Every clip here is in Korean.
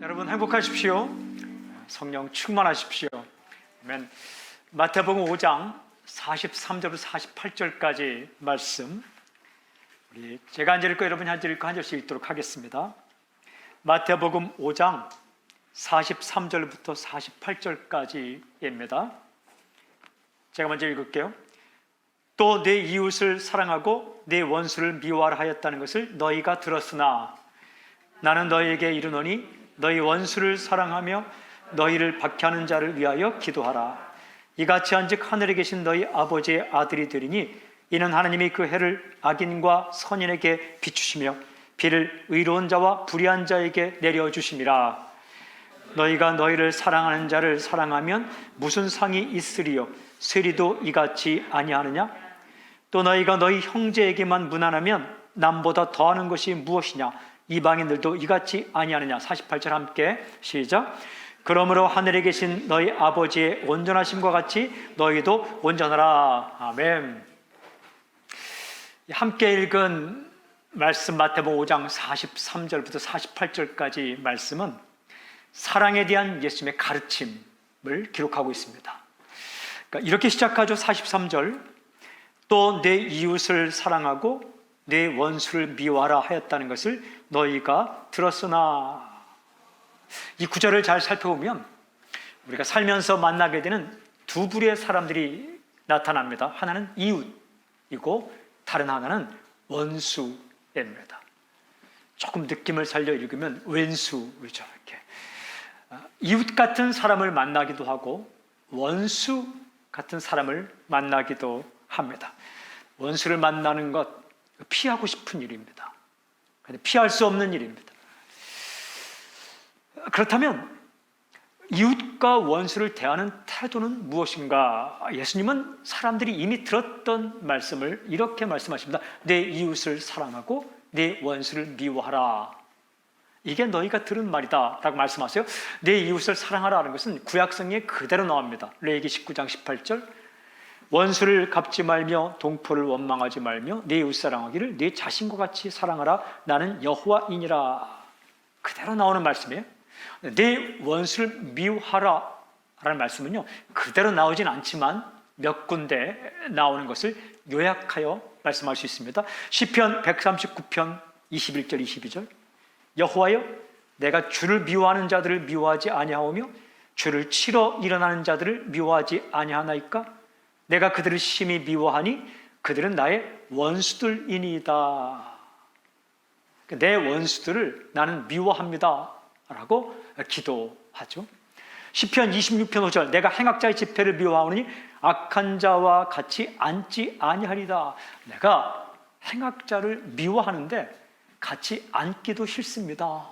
여러분 행복하십시오. 성령 충만하십시오. 아멘. 마태복음 5장 43절부터 48절까지 말씀 우리 제가 한 절 읽고 여러분이 한 절 읽고 한 절씩 읽도록 하겠습니다. 마태복음 5장 43절부터 48절까지입니다. 제가 먼저 읽을게요. 또 내 이웃을 사랑하고 내 원수를 미워하라 하였다는 것을 너희가 들었으나 나는 너희에게 이르노니 너희 원수를 사랑하며 너희를 박해하는 자를 위하여 기도하라. 이같이 한즉 하늘에 계신 너희 아버지의 아들이 되리니 이는 하나님이 그 해를 악인과 선인에게 비추시며 비를 의로운 자와 불의한 자에게 내려 주심이라. 너희가 너희를 사랑하는 자를 사랑하면 무슨 상이 있으리요? 세리도 이같이 아니하느냐? 또 너희가 너희 형제에게만 무난하면 남보다 더하는 것이 무엇이냐? 이방인들도 이같이 아니하느냐? 48절 함께 시작. 그러므로 하늘에 계신 너희 아버지의 온전하심과 같이 너희도 온전하라. 아멘. 함께 읽은 말씀 마태복음 5장 43절부터 48절까지 말씀은 사랑에 대한 예수님의 가르침을 기록하고 있습니다. 그러니까 이렇게 시작하죠. 43절. 또 내 이웃을 사랑하고 내 원수를 미워하라 하였다는 것을 너희가 들었으나 이 구절을 잘 살펴보면 우리가 살면서 만나게 되는 두 부류의 사람들이 나타납니다. 하나는 이웃이고 다른 하나는 원수입니다. 조금 느낌을 살려 읽으면 왼수죠. 이렇게 이웃 같은 사람을 만나기도 하고 원수 같은 사람을 만나기도 합니다. 원수를 만나는 것 피하고 싶은 일입니다. 피할 수 없는 일입니다. 그렇다면 이웃과 원수를 대하는 태도는 무엇인가? 예수님은 사람들이 이미 들었던 말씀을 이렇게 말씀하십니다. 내 이웃을 사랑하고 내 원수를 미워하라. 이게 너희가 들은 말이다. 라고 말씀하세요. 내 이웃을 사랑하라는 것은 구약성에 그대로 나옵니다. 레기 19장 18절. 원수를 갚지 말며 동포를 원망하지 말며 내 이웃 사랑하기를 내 자신과 같이 사랑하라. 나는 여호와이니라. 그대로 나오는 말씀이에요. 내 원수를 미워하라 라는 말씀은요 그대로 나오진 않지만 몇 군데 나오는 것을 요약하여 말씀할 수 있습니다 시편 139편 21절 22절 여호와여 내가 주를 미워하는 자들을 미워하지 아니하오며 주를 치러 일어나는 자들을 미워하지 아니하나이까 내가 그들을 심히 미워하니 그들은 나의 원수들이니이다 내 원수들을 나는 미워합니다 라고 기도하죠. 시편 26편 5절 내가 행악자의 집회를 미워하오니 악한 자와 같이 앉지 아니하리다. 내가 행악자를 미워하는데 같이 앉기도 싫습니다.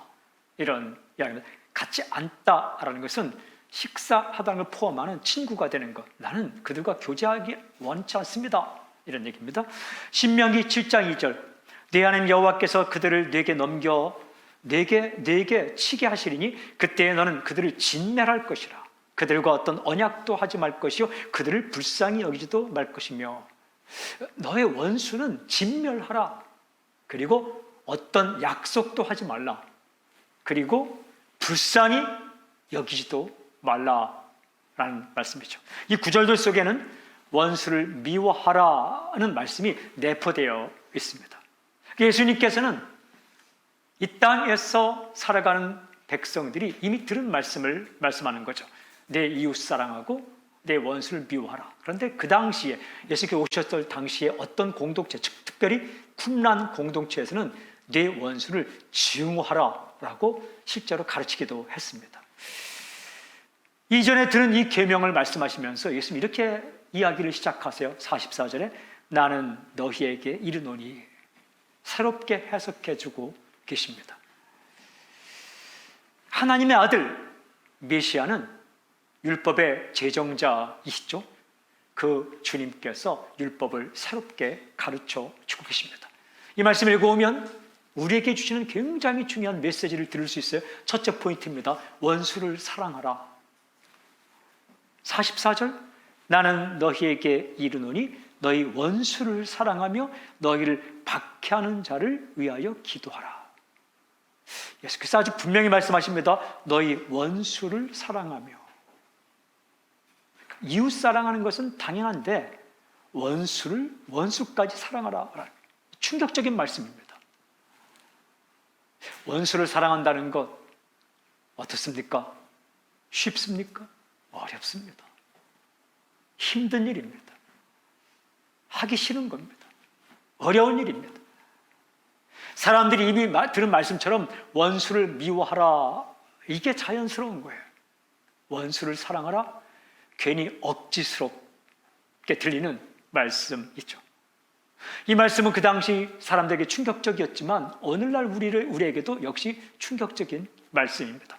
이런 이야기입니다. 같이 앉다라는 것은 식사하다는 걸 포함하는 친구가 되는 것. 나는 그들과 교제하기 원치 않습니다. 이런 얘기입니다. 신명기 7장 2절 내 하나님 여호와께서 그들을 내게 넘겨 내게 내게 치게 하시리니 그때 너는 그들을 진멸할 것이라 그들과 어떤 언약도 하지 말 것이요 그들을 불쌍히 여기지도 말 것이며 너의 원수는 진멸하라 그리고 어떤 약속도 하지 말라 그리고 불쌍히 여기지도 말라라는 말씀이죠. 이 구절들 속에는 원수를 미워하라는 말씀이 내포되어 있습니다. 예수님께서는 이 땅에서 살아가는 백성들이 이미 들은 말씀을 말씀하는 거죠. 내 이웃 사랑하고 내 원수를 미워하라. 그런데 그 당시에 예수님께 오셨을 당시에 어떤 공동체, 특별히 쿰란 공동체에서는 내 원수를 증오하라라고 실제로 가르치기도 했습니다. 이전에 들은 이 계명을 말씀하시면서 예수님 이렇게 이야기를 시작하세요. 44절에 나는 너희에게 이르노니 새롭게 해석해 주고 계십니다. 하나님의 아들 메시아는 율법의 제정자이시죠. 그 주님께서 율법을 새롭게 가르쳐 주고 계십니다. 이 말씀을 읽어오면 우리에게 주시는 굉장히 중요한 메시지를 들을 수 있어요. 첫째 포인트입니다. 원수를 사랑하라. 44절 나는 너희에게 이르노니 너희 원수를 사랑하며 너희를 박해하는 자를 위하여 기도하라. 예수께서 아주 분명히 말씀하십니다. 너희 원수를 사랑하며. 이웃 사랑하는 것은 당연한데 원수를 원수까지 사랑하라. 충격적인 말씀입니다. 원수를 사랑한다는 것 어떻습니까? 쉽습니까? 어렵습니다. 힘든 일입니다. 하기 싫은 겁니다. 어려운 일입니다. 사람들이 이미 들은 말씀처럼 원수를 미워하라. 이게 자연스러운 거예요. 원수를 사랑하라. 괜히 억지스럽게 들리는 말씀이죠. 이 말씀은 그 당시 사람들에게 충격적이었지만 오늘날 우리를 우리에게도 역시 충격적인 말씀입니다.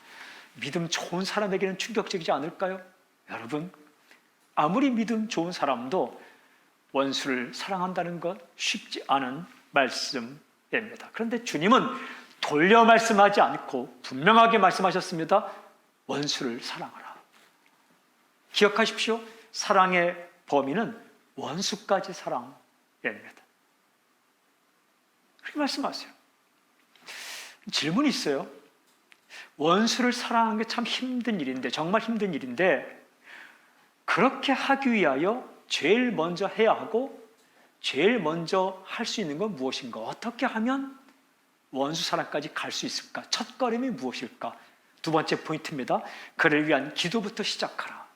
믿음 좋은 사람에게는 충격적이지 않을까요? 여러분, 아무리 믿음 좋은 사람도 원수를 사랑한다는 것 쉽지 않은 말씀입니다. 그런데 주님은 돌려 말씀하지 않고 분명하게 말씀하셨습니다. 원수를 사랑하라. 기억하십시오. 사랑의 범위는 원수까지 사랑입니다. 그렇게 말씀하세요. 질문이 있어요. 원수를 사랑하는 게 참 힘든 일인데, 정말 힘든 일인데, 그렇게 하기 위하여 제일 먼저 해야 하고, 제일 먼저 할 수 있는 건 무엇인가? 어떻게 하면 원수 사랑까지 갈 수 있을까? 첫 걸음이 무엇일까? 두 번째 포인트입니다. 그를 위한 기도부터 시작하라.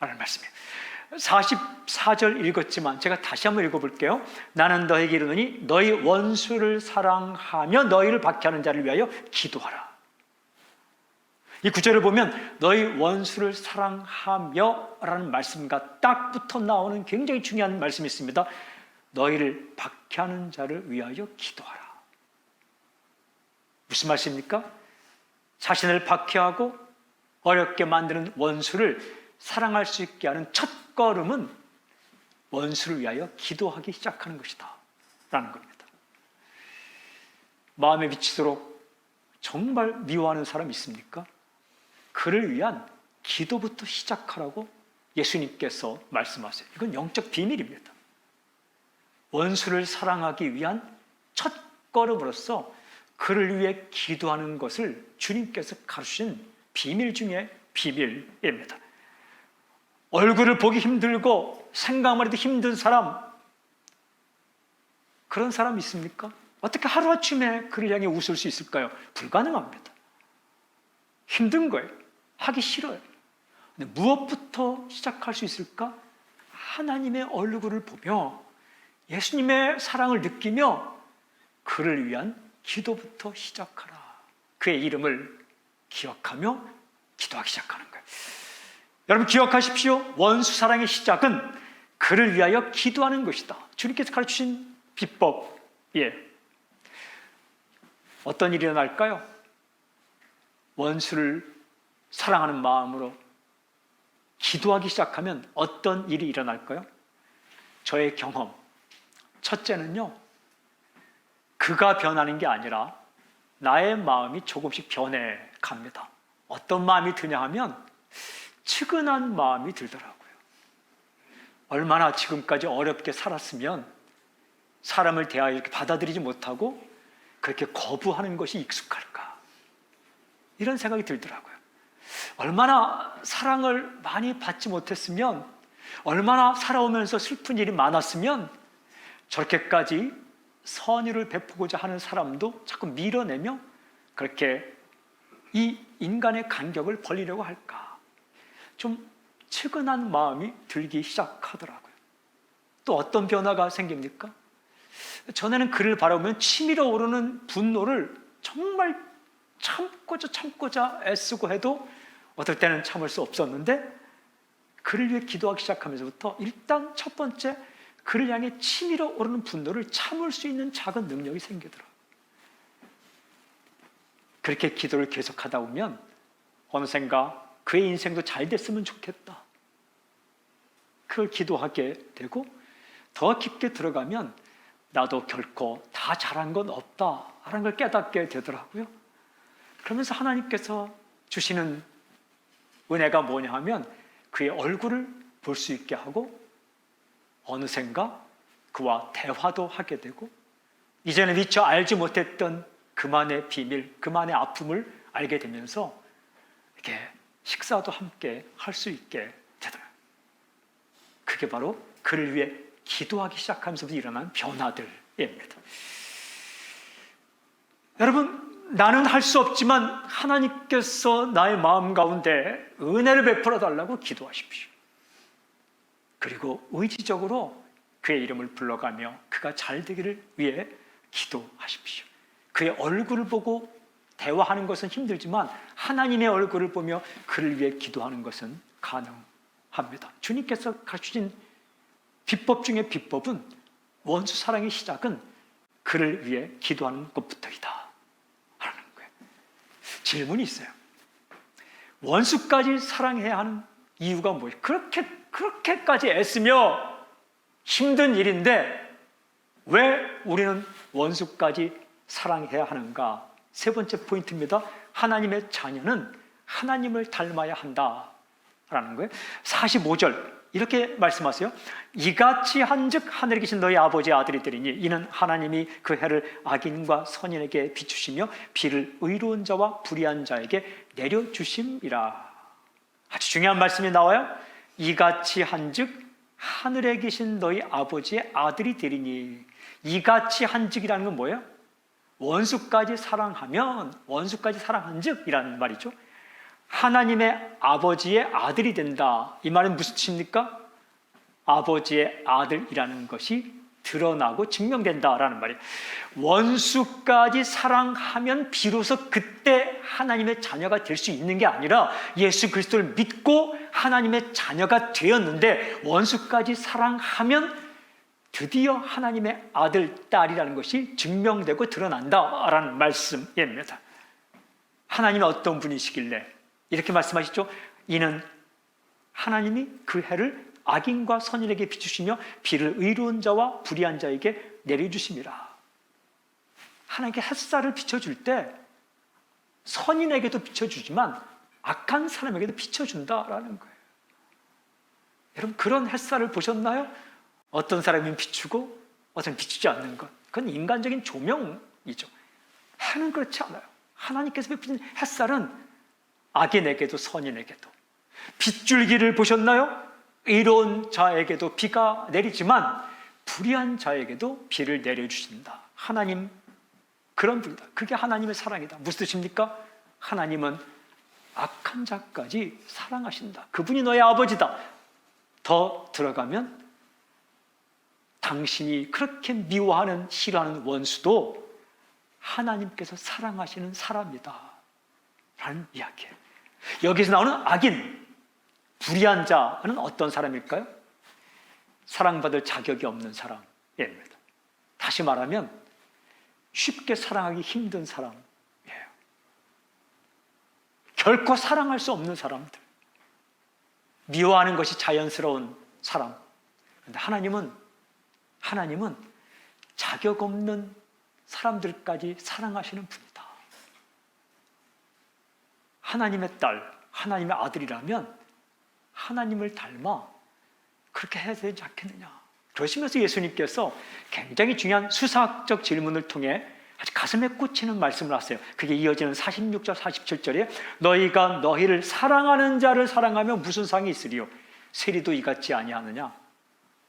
라는 말씀이에요. 44절 읽었지만 제가 다시 한번 읽어볼게요. 나는 너에게 이르노니 너희 원수를 사랑하며 너희를 박해하는 자를 위하여 기도하라. 이 구절을 보면 너희 원수를 사랑하며 라는 말씀과 딱 붙어 나오는 굉장히 중요한 말씀이 있습니다. 너희를 박해하는 자를 위하여 기도하라. 무슨 말씀입니까? 자신을 박해하고 어렵게 만드는 원수를 사랑할 수 있게 하는 첫 걸음은 원수를 위하여 기도하기 시작하는 것이다. 라는 겁니다. 마음에 미치도록 정말 미워하는 사람 있습니까? 그를 위한 기도부터 시작하라고 예수님께서 말씀하세요. 이건 영적 비밀입니다. 원수를 사랑하기 위한 첫 걸음으로서 그를 위해 기도하는 것을 주님께서 가르치신 비밀 중에 비밀입니다. 얼굴을 보기 힘들고 생각만 해도 힘든 사람 그런 사람 있습니까? 어떻게 하루아침에 그를 향해 웃을 수 있을까요? 불가능합니다. 힘든 거예요. 하기 싫어요. 근데 무엇부터 시작할 수 있을까? 하나님의 얼굴을 보며 예수님의 사랑을 느끼며 그를 위한 기도부터 시작하라. 그의 이름을 기억하며 기도하기 시작하는 거예요. 여러분 기억하십시오. 원수 사랑의 시작은 그를 위하여 기도하는 것이다. 주님께서 가르치신 비법. 예. 어떤 일이 일어날까요? 원수를 사랑하는 마음으로 기도하기 시작하면 어떤 일이 일어날까요? 저의 경험. 첫째는요, 그가 변하는 게 아니라 나의 마음이 조금씩 변해 갑니다. 어떤 마음이 드냐 하면 측은한 마음이 들더라고요. 얼마나 지금까지 어렵게 살았으면 사람을 대하여 이렇게 받아들이지 못하고 그렇게 거부하는 것이 익숙할까? 이런 생각이 들더라고요. 얼마나 사랑을 많이 받지 못했으면, 얼마나 살아오면서 슬픈 일이 많았으면 저렇게까지 선의를 베푸고자 하는 사람도 자꾸 밀어내며 그렇게 이 인간의 간격을 벌리려고 할까? 좀 측은한 마음이 들기 시작하더라고요. 또 어떤 변화가 생깁니까? 전에는 그를 바라보면 치밀어 오르는 분노를 정말 참고자 참고자 애쓰고 해도 어떨 때는 참을 수 없었는데 그를 위해 기도하기 시작하면서부터 일단 첫 번째 그를 향해 치밀어 오르는 분노를 참을 수 있는 작은 능력이 생기더라. 그렇게 기도를 계속하다 보면 어느샌가 그의 인생도 잘 됐으면 좋겠다. 그걸 기도하게 되고 더 깊게 들어가면 나도 결코 다 잘한 건 없다라는 걸 깨닫게 되더라고요. 그러면서 하나님께서 주시는 은혜가 뭐냐 하면 그의 얼굴을 볼 수 있게 하고 어느샌가 그와 대화도 하게 되고 이전에 미처 알지 못했던 그만의 비밀, 그만의 아픔을 알게 되면서 이렇게 식사도 함께 할 수 있게 되더라고요. 그게 바로 그를 위해 기도하기 시작하면서부터 일어난 변화들입니다. 여러분, 나는 할 수 없지만 하나님께서 나의 마음 가운데 은혜를 베풀어 달라고 기도하십시오. 그리고 의지적으로 그의 이름을 불러가며 그가 잘 되기를 위해 기도하십시오. 그의 얼굴을 보고 대화하는 것은 힘들지만 하나님의 얼굴을 보며 그를 위해 기도하는 것은 가능합니다. 주님께서 가르치신 비법 중에 비법은 원수 사랑의 시작은 그를 위해 기도하는 것부터이다. 질문이 있어요. 원수까지 사랑해야 하는 이유가 뭐예요? 그렇게 그렇게까지 애쓰며 힘든 일인데 왜 우리는 원수까지 사랑해야 하는가? 세 번째 포인트입니다. 하나님의 자녀는 하나님을 닮아야 한다 라는 거예요. 45절 이렇게 말씀하세요. 이같이 한즉 하늘에 계신 너희 아버지의 아들이 되리니 이는 하나님이 그 해를 악인과 선인에게 비추시며 비를 의로운 자와 불의한 자에게 내려 주심이라. 아주 중요한 말씀이 나와요. 이같이 한즉 하늘에 계신 너희 아버지의 아들이 되리니 이같이 한즉이라는 건 뭐예요? 원수까지 사랑하면 원수까지 사랑한즉이라는 말이죠. 하나님의 아버지의 아들이 된다. 이 말은 무슨 뜻입니까? 아버지의 아들이라는 것이 드러나고 증명된다라는 말이에요. 원수까지 사랑하면 비로소 그때 하나님의 자녀가 될 수 있는 게 아니라 예수 그리스도를 믿고 하나님의 자녀가 되었는데 원수까지 사랑하면 드디어 하나님의 아들, 딸이라는 것이 증명되고 드러난다라는 말씀입니다. 하나님은 어떤 분이시길래 이렇게 말씀하시죠? 이는 하나님이 그 해를 악인과 선인에게 비추시며 비를 의로운 자와 불의한 자에게 내려주심이라. 하나님께 햇살을 비춰줄 때 선인에게도 비춰주지만 악한 사람에게도 비춰준다라는 거예요. 여러분 그런 햇살을 보셨나요? 어떤 사람은 비추고 어떤 비추지 않는 것. 그건 인간적인 조명이죠. 해는 그렇지 않아요. 하나님께서 베푸신 햇살은 악인에게도 선인에게도 빗줄기를 보셨나요? 의로운 자에게도 비가 내리지만 불의한 자에게도 비를 내려주신다. 하나님 그런 분이다. 그게 하나님의 사랑이다. 무슨 뜻입니까? 하나님은 악한 자까지 사랑하신다. 그분이 너의 아버지다. 더 들어가면 당신이 그렇게 미워하는 싫어하는 원수도 하나님께서 사랑하시는 사람이다. 라는 이야기예요. 여기서 나오는 악인, 불의한 자는 어떤 사람일까요? 사랑받을 자격이 없는 사람입니다. 다시 말하면 쉽게 사랑하기 힘든 사람이에요. 결코 사랑할 수 없는 사람들. 미워하는 것이 자연스러운 사람. 그런데 하나님은 하나님은 자격 없는 사람들까지 사랑하시는 분이다. 하나님의 딸, 하나님의 아들이라면 하나님을 닮아 그렇게 해야 되지 않겠느냐. 그러시면서 예수님께서 굉장히 중요한 수사학적 질문을 통해 아주 가슴에 꽂히는 말씀을 하세요. 그게 이어지는 46절, 47절에 너희가 너희를 사랑하는 자를 사랑하며 무슨 상이 있으리요? 세리도 이같지 아니하느냐?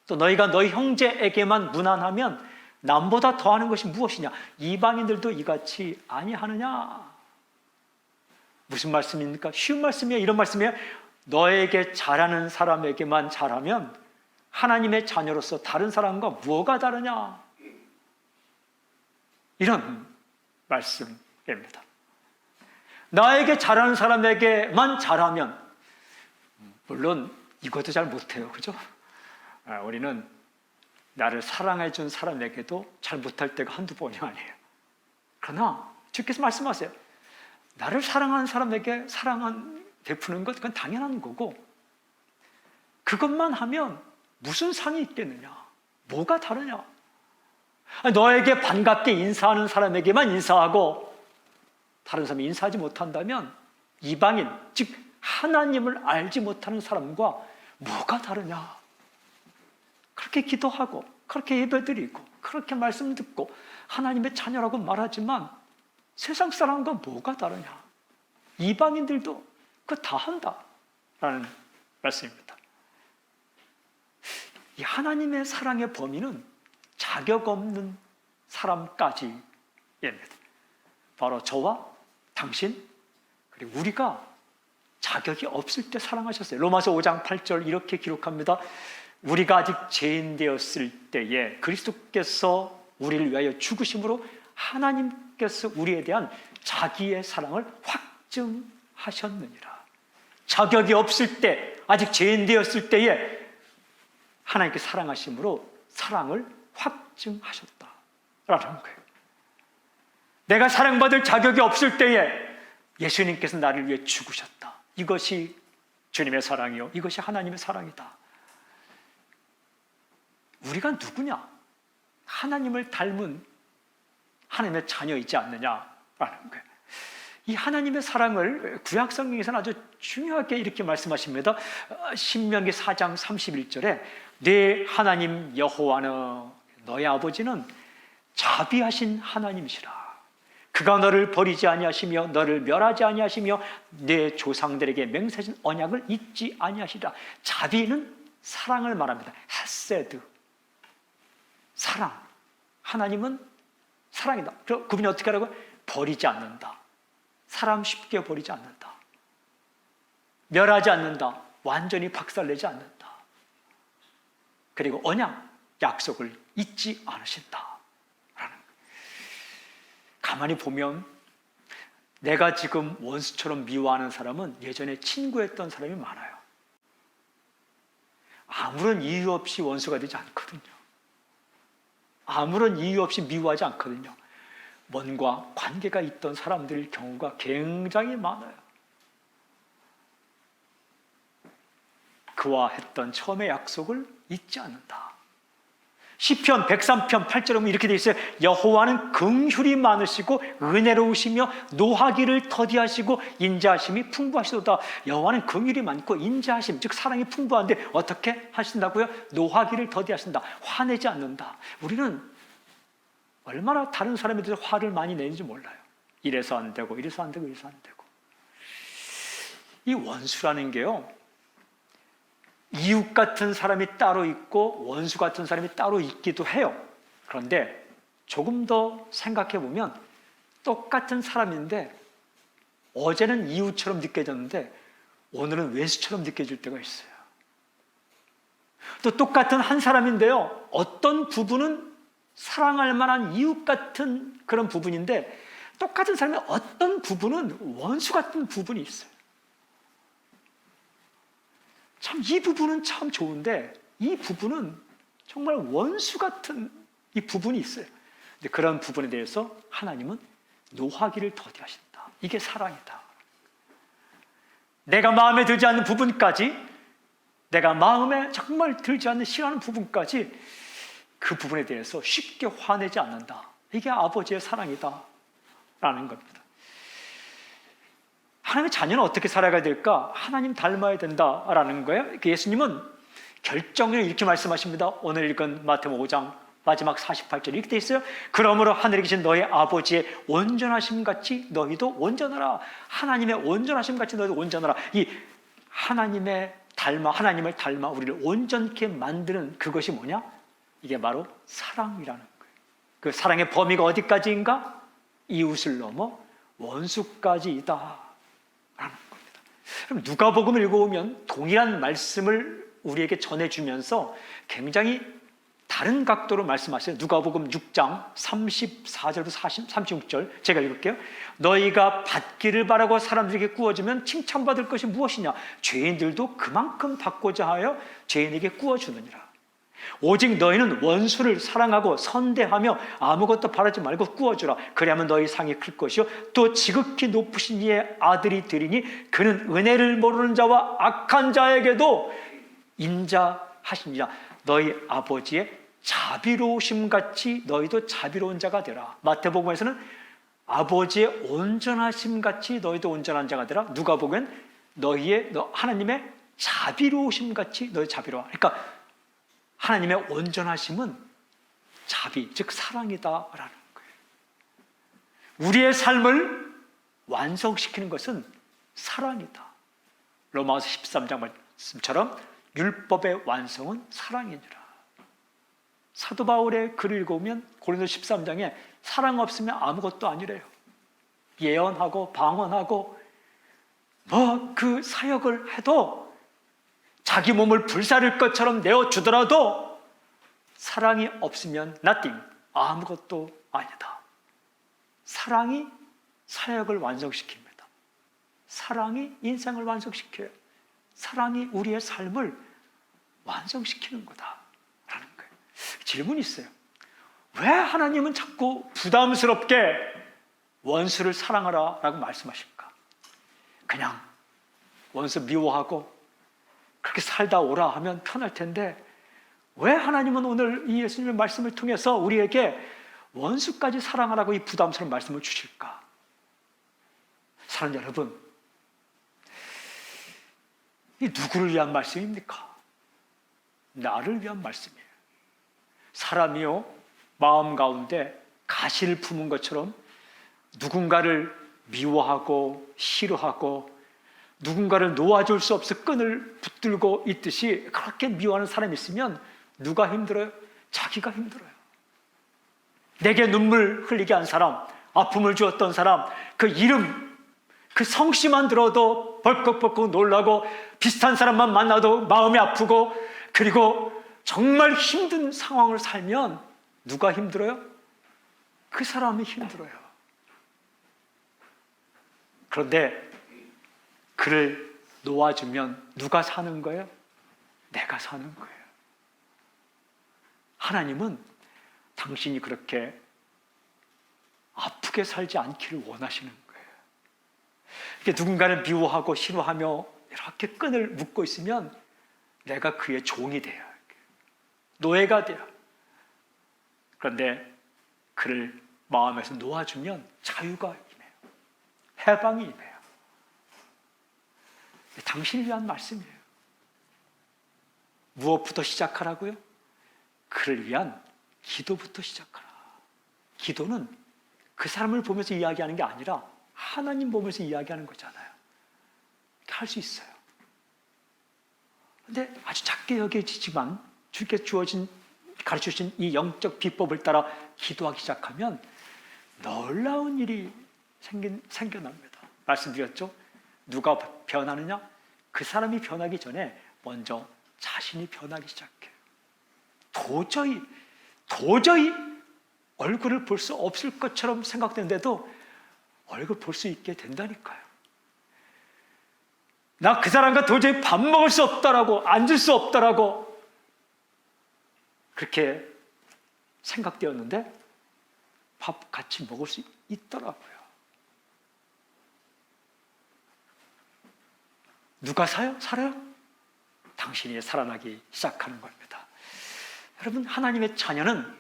또 너희가 너희 형제에게만 무난하면 남보다 더하는 것이 무엇이냐? 이방인들도 이같이 아니하느냐? 무슨 말씀입니까? 쉬운 말씀이에요. 이런 말씀이에요. 너에게 잘하는 사람에게만 잘하면 하나님의 자녀로서 다른 사람과 뭐가 다르냐? 이런 말씀입니다. 나에게 잘하는 사람에게만 잘하면, 물론 이것도 잘 못해요. 그죠? 아, 우리는 나를 사랑해 준 사람에게도 잘 못할 때가 한두 번이 아니에요. 그러나 주께서 말씀하세요. 나를 사랑하는 사람에게 사랑한 베푸는 것 그건 당연한 거고 그것만 하면 무슨 상이 있겠느냐? 뭐가 다르냐? 너에게 반갑게 인사하는 사람에게만 인사하고 다른 사람이 인사하지 못한다면 이방인, 즉 하나님을 알지 못하는 사람과 뭐가 다르냐? 그렇게 기도하고 그렇게 예배드리고 그렇게 말씀 듣고 하나님의 자녀라고 말하지만 세상 사람과 뭐가 다르냐? 이방인들도 그 다 한다 라는 말씀입니다. 이 하나님의 사랑의 범위는 자격 없는 사람까지입니다. 바로 저와 당신 그리고 우리가 자격이 없을 때 사랑하셨어요. 로마서 5장 8절 이렇게 기록합니다. 우리가 아직 죄인 되었을 때에 그리스도께서 우리를 위하여 죽으심으로 하나님께서 우리에 대한 자기의 사랑을 확증하셨느니라. 자격이 없을 때, 아직 죄인 되었을 때에 하나님께 사랑하심으로 사랑을 확증하셨다 라는 거예요. 내가 사랑받을 자격이 없을 때에 예수님께서 나를 위해 죽으셨다. 이것이 주님의 사랑이요. 이것이 하나님의 사랑이다. 우리가 누구냐? 하나님을 닮은 하나님의 자녀이지 않느냐라는 거예요. 이 하나님의 사랑을 구약 성경에서는 아주 중요하게 이렇게 말씀하십니다. 어, 신명기 4장 31절에 내 하나님 여호와는 너의 아버지는 자비하신 하나님이시라. 그가 너를 버리지 아니하시며 너를 멸하지 아니하시며 내 조상들에게 맹세하신 언약을 잊지 아니하시라. 자비는 사랑을 말합니다. 헤세드. 사랑. 하나님은 사랑이다. 그분이 어떻게 하라고? 버리지 않는다. 사람 쉽게 버리지 않는다. 멸하지 않는다. 완전히 박살내지 않는다. 그리고 언약, 약속을 잊지 않으신다. 라는 가만히 보면 내가 지금 원수처럼 미워하는 사람은 예전에 친구였던 사람이 많아요. 아무런 이유 없이 원수가 되지 않거든요. 아무런 이유 없이 미워하지 않거든요. 뭔가 관계가 있던 사람들의 경우가 굉장히 많아요. 그와 했던 처음의 약속을 잊지 않는다. 시편 103편 8절에 보면 이렇게 되어 있어요. 여호와는 긍휼이 많으시고 은혜로우시며 노하기를 더디하시고 인자하심이 풍부하시도다. 여호와는 긍휼이 많고 인자하심 즉 사랑이 풍부한데 어떻게 하신다고요? 노하기를 더디하신다. 화내지 않는다. 우리는 얼마나 다른 사람에 대해서 화를 많이 내는지 몰라요. 이래서 안 되고 이래서 안 되고 이래서 안 되고. 이 원수라는 게요. 이웃 같은 사람이 따로 있고 원수 같은 사람이 따로 있기도 해요. 그런데 조금 더 생각해 보면 똑같은 사람인데 어제는 이웃처럼 느껴졌는데 오늘은 외수처럼 느껴질 때가 있어요. 또 똑같은 한 사람인데요. 어떤 부분은 사랑할 만한 이웃 같은 그런 부분인데 똑같은 사람의 어떤 부분은 원수 같은 부분이 있어요. 참 이 부분은 참 좋은데 이 부분은 정말 원수 같은 이 부분이 있어요. 근데 그런 부분에 대해서 하나님은 노하기를 더디하신다. 이게 사랑이다. 내가 마음에 들지 않는 부분까지 내가 마음에 정말 들지 않는 싫어하는 부분까지 그 부분에 대해서 쉽게 화내지 않는다. 이게 아버지의 사랑이다. 라는 겁니다. 하나님의 자녀는 어떻게 살아가야 될까? 하나님 닮아야 된다라는 거예요. 예수님은 결정을 이렇게 말씀하십니다. 오늘 읽은 마태복음 5장 마지막 48절 이렇게 돼 있어요. 그러므로 하늘에 계신 너의 아버지의 온전하심 같이 너희도 온전하라. 하나님의 온전하심 같이 너희도 온전하라. 이 하나님의 닮아 하나님을 닮아 우리를 온전케 만드는 그것이 뭐냐? 이게 바로 사랑이라는 거예요. 그 사랑의 범위가 어디까지인가? 이웃을 넘어 원수까지이다. 그럼 누가복음을 읽어보면 동일한 말씀을 우리에게 전해주면서 굉장히 다른 각도로 말씀하세요. 누가복음 6장 34절부터 40, 36절 제가 읽을게요. 너희가 받기를 바라고 사람들에게 구워주면 칭찬받을 것이 무엇이냐? 죄인들도 그만큼 받고자 하여 죄인에게 구워주느니라. 오직 너희는 원수를 사랑하고 선대하며 아무것도 바라지 말고 구워주라. 그리하면 너희 상이 클 것이요. 또 지극히 높으신 이의 아들이 되리니 그는 은혜를 모르는 자와 악한 자에게도 인자하시니라. 너희 아버지의 자비로우심 같이 너희도 자비로운 자가 되라. 마태복음에서는 아버지의 온전하심 같이 너희도 온전한 자가 되라. 누가 보면 너희의 하나님의 자비로우심 같이 너희 자비로워. 그러니까 하나님의 온전하심은 자비, 즉 사랑이다라는 거예요. 우리의 삶을 완성시키는 것은 사랑이다. 로마서 13장 말씀처럼 율법의 완성은 사랑이니라. 사도 바울의 글을 읽으면 고린도 13장에 사랑 없으면 아무것도 아니래요. 예언하고 방언하고 뭐 그 사역을 해도 자기 몸을 불사를 것처럼 내어 주더라도 사랑이 없으면 nothing 아무것도 아니다. 사랑이 사역을 완성시킵니다. 사랑이 인생을 완성시켜요. 사랑이 우리의 삶을 완성시키는 거다 라는 거예요. 질문이 있어요. 왜 하나님은 자꾸 부담스럽게 원수를 사랑하라 라고 말씀하실까? 그냥 원수 미워하고 그렇게 살다 오라 하면 편할 텐데 왜 하나님은 오늘 이 예수님의 말씀을 통해서 우리에게 원수까지 사랑하라고 이 부담스러운 말씀을 주실까? 사랑 여러분, 이 누구를 위한 말씀입니까? 나를 위한 말씀이에요. 사람이요, 마음 가운데 가시를 품은 것처럼 누군가를 미워하고 싫어하고 누군가를 놓아줄 수 없어 끈을 붙들고 있듯이 그렇게 미워하는 사람이 있으면 누가 힘들어요? 자기가 힘들어요. 내게 눈물 흘리게 한 사람, 아픔을 주었던 사람, 그 이름, 그 성씨만 들어도 벌컥벌컥 놀라고 비슷한 사람만 만나도 마음이 아프고 그리고 정말 힘든 상황을 살면 누가 힘들어요? 그 사람이 힘들어요. 그런데 그를 놓아주면 누가 사는 거예요? 내가 사는 거예요. 하나님은 당신이 그렇게 아프게 살지 않기를 원하시는 거예요. 이렇게 누군가를 미워하고 싫어하며 이렇게 끈을 묶고 있으면 내가 그의 종이 돼요. 노예가 돼요. 그런데 그를 마음에서 놓아주면 자유가 임해요. 해방이 임해요. 당신을 위한 말씀이에요. 무엇부터 시작하라고요? 그를 위한 기도부터 시작하라. 기도는 그 사람을 보면서 이야기하는 게 아니라 하나님 보면서 이야기하는 거잖아요. 할 수 있어요. 근데 아주 작게 여겨지지만 주께 주어진 가르쳐 주신 이 영적 비법을 따라 기도하기 시작하면 놀라운 일이 생긴, 생겨납니다. 말씀드렸죠? 누가 변하느냐? 그 사람이 변하기 전에 먼저 자신이 변하기 시작해요. 도저히, 도저히 얼굴을 볼 수 없을 것처럼 생각되는데도 얼굴 볼 수 있게 된다니까요. 나 그 사람과 도저히 밥 먹을 수 없다라고, 앉을 수 없다라고, 그렇게 생각되었는데, 밥 같이 먹을 수 있더라고요. 누가 사요? 살아요? 당신이 살아나기 시작하는 겁니다. 여러분, 하나님의 자녀는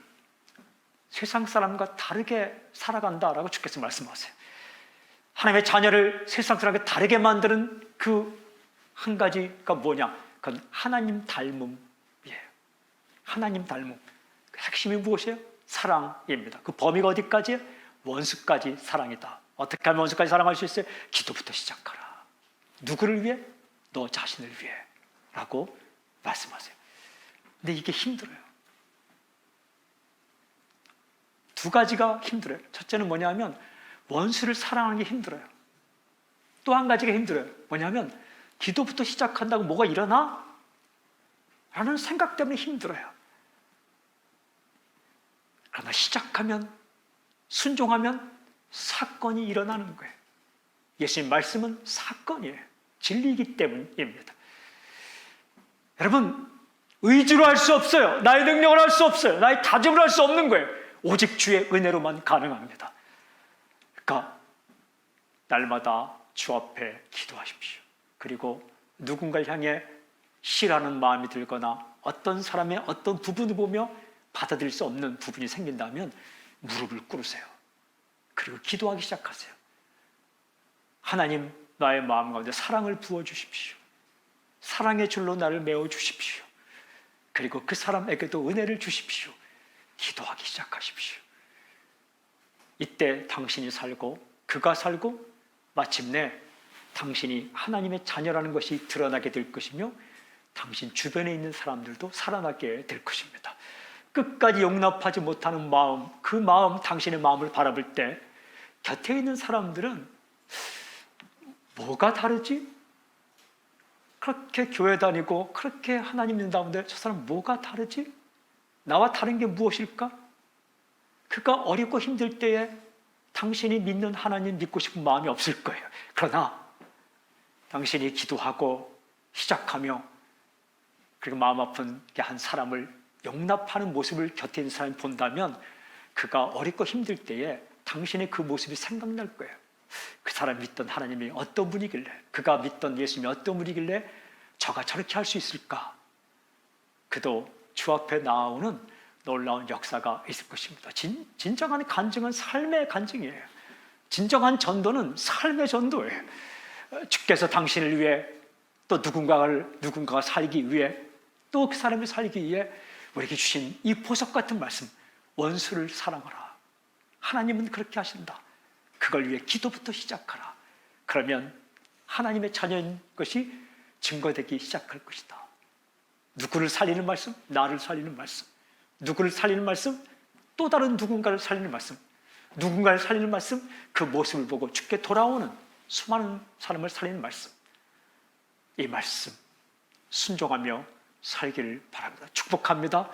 세상 사람과 다르게 살아간다라고 주께서 말씀하세요. 하나님의 자녀를 세상 사람과 다르게 만드는 그 한 가지가 뭐냐? 그건 하나님 닮음이에요. 하나님 닮음. 그 핵심이 무엇이에요? 사랑입니다. 그 범위가 어디까지예요? 원수까지 사랑이다. 어떻게 하면 원수까지 사랑할 수 있어요? 기도부터 시작하라. 누구를 위해? 너 자신을 위해. 라고 말씀하세요. 근데 이게 힘들어요. 두 가지가 힘들어요. 첫째는 뭐냐면 원수를 사랑하는 게 힘들어요. 또 한 가지가 힘들어요. 뭐냐면 기도부터 시작한다고 뭐가 일어나? 라는 생각 때문에 힘들어요. 그러나 시작하면 순종하면 사건이 일어나는 거예요. 예수님 말씀은 사건이에요. 진리이기 때문입니다. 여러분, 의지로 할 수 없어요. 나의 능력을 할 수 없어요. 나의 다짐을 할 수 없는 거예요. 오직 주의 은혜로만 가능합니다. 그러니까 날마다 주 앞에 기도하십시오. 그리고 누군가를 향해 싫어하는 마음이 들거나 어떤 사람의 어떤 부분을 보며 받아들일 수 없는 부분이 생긴다면 무릎을 꿇으세요. 그리고 기도하기 시작하세요. 하나님, 나의 마음 가운데 사랑을 부어 주십시오. 사랑의 줄로 나를 메워 주십시오. 그리고 그 사람에게도 은혜를 주십시오. 기도하기 시작하십시오. 이때 당신이 살고 그가 살고 마침내 당신이 하나님의 자녀라는 것이 드러나게 될 것이며 당신 주변에 있는 사람들도 살아나게 될 것입니다. 끝까지 용납하지 못하는 마음, 그 마음, 당신의 마음을 바라볼 때 곁에 있는 사람들은 뭐가 다르지? 그렇게 교회 다니고 그렇게 하나님 믿는다는데 저 사람 뭐가 다르지? 나와 다른 게 무엇일까? 그가 어렵고 힘들 때에 당신이 믿는 하나님 믿고 싶은 마음이 없을 거예요. 그러나 당신이 기도하고 시작하며 그리고 마음 아픈 게 한 사람을 용납하는 모습을 곁에 있는 사람이 본다면 그가 어렵고 힘들 때에 당신의 그 모습이 생각날 거예요. 그 사람 믿던 하나님이 어떤 분이길래 그가 믿던 예수님이 어떤 분이길래 저가 저렇게 할 수 있을까? 그도 주 앞에 나오는 놀라운 역사가 있을 것입니다. 진, 진정한 간증은 삶의 간증이에요. 진정한 전도는 삶의 전도예요. 주께서 당신을 위해 또 누군가를 누군가가 살기 위해 또 그 사람이 살기 위해 우리에게 주신 이 보석 같은 말씀 원수를 사랑하라. 하나님은 그렇게 하신다. 그걸 위해 기도부터 시작하라. 그러면 하나님의 자녀인 것이 증거되기 시작할 것이다. 누구를 살리는 말씀? 나를 살리는 말씀. 누구를 살리는 말씀? 또 다른 누군가를 살리는 말씀. 누군가를 살리는 말씀? 그 모습을 보고 죽게 돌아오는 수많은 사람을 살리는 말씀. 이 말씀 순종하며 살기를 바랍니다. 축복합니다.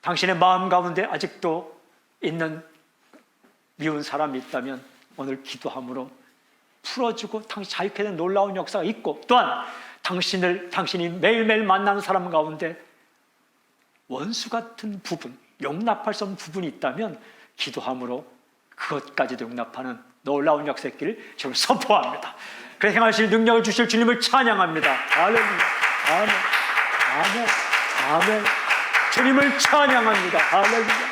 당신의 마음 가운데 아직도 있는 미운 사람이 있다면 오늘 기도함으로 풀어주고 당신 자유케 된 놀라운 역사가 있고 또한 당신을 당신이 매일매일 만나는 사람 가운데 원수 같은 부분, 용납할 수 없는 부분이 있다면 기도함으로 그것까지도 용납하는 놀라운 역사 있기를 저는 선포합니다. 그 행하실 능력을 주실 주님을 찬양합니다. 할렐루야. 아멘. 아멘. 아멘. 주님을 찬양합니다. 할렐루야.